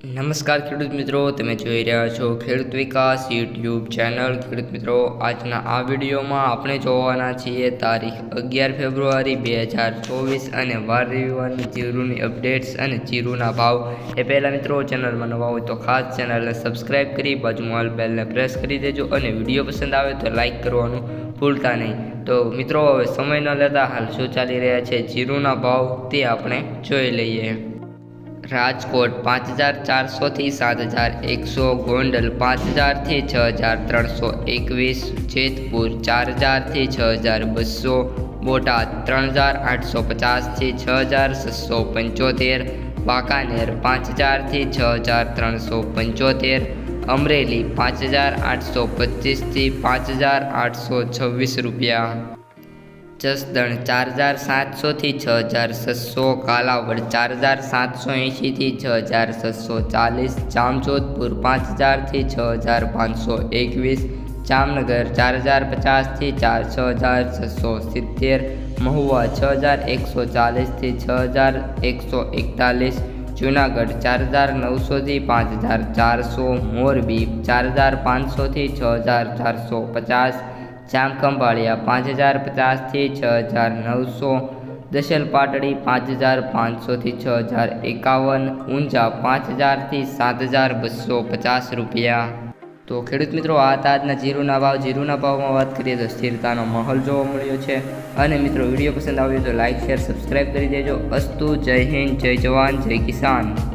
નમસ્કાર ખેડૂત મિત્રો, તમે જોઈ રહ્યા છો ખેડૂત વિકાસ યુટ્યુબ ચેનલ. ખેડૂત મિત્રો, આજના આ વિડીયોમાં આપણે જોવાના છીએ તારીખ અગિયાર ફેબ્રુઆરી બે હજાર ચોવીસ અને વાર રવિવારની જીરુની અપડેટ્સ અને જીરુના ભાવ. એ પહેલાં મિત્રો, ચેનલમાં નવા હોય તો ખાસ ચેનલને સબસ્ક્રાઇબ કરી, બાજુમાં બેલને પ્રેસ કરી દેજો અને વીડિયો પસંદ આવે તો લાઇક કરવાનું ભૂલતા નહીં. તો મિત્રો, હવે સમય ન લેતા હાલ શું ચાલી રહ્યા છે જીરુના ભાવ તે આપણે જોઈ લઈએ. રાજકોટ પાંચ હજાર ચારસોથી સાત હજાર એકસો, ગોંડલ પાંચ હજારથી છ હજાર ત્રણસો એકવીસ, જેતપુર ચાર હજારથી છ હજાર બસો, બોટાદ ત્રણ હજાર આઠસો પચાસથી છ હજાર છસો પંચોતેર વાંકાનેર પાંચ હજારથી છ હજાર ત્રણસો પંચોતેર, અમરેલી પાંચ હજાર આઠસો પચીસથી પાંચ હજાર આઠસો છવ્વીસ રૂપિયા. જસદણ ચાર હજાર સાતસોથી છ હજાર છસો, કાલાવડ ચાર હજાર સાતસો એંશીથી છ હજાર છસો ચાલીસ, જામજોધપુર પાંચ હજારથી છ હજાર પાંચસો એકવીસ, જામનગર ચાર હજાર પચાસથી ચાર, છ હજાર છસો સિત્તેર, મહુવા છ હજાર એકસો ચાલીસથી છ હજાર એકસો એકતાલીસ, જુનાગઢ ચાર હજાર નવસોથી પાંચ હજાર ચારસો, મોરબી ચાર હજાર પાંચસોથી છ હજાર ચારસો પચાસ જામખંભાળિયા પાંચ હજાર પચાસથી છ હજાર નવસો, દશેલ પાટડી પાંચ હજાર પાંચસોથી છ હજાર એકાવન, ઊંઝા પાંચ હજારથી સાત હજાર બસો પચાસ રૂપિયા. તો ખેડૂત મિત્રો, આ હતા આજના જીરુના ભાવ. જીરુના ભાવમાં વાત કરીએ તો સ્થિરતાનો માહોલ જોવા મળ્યો છે. અને મિત્રો, વીડિયો પસંદ આવ્યો તો લાઇક શેર સબસ્ક્રાઈબ કરી દેજો. અસ્તુ, જય હિન્દ, જય જવાન, જય કિસાન.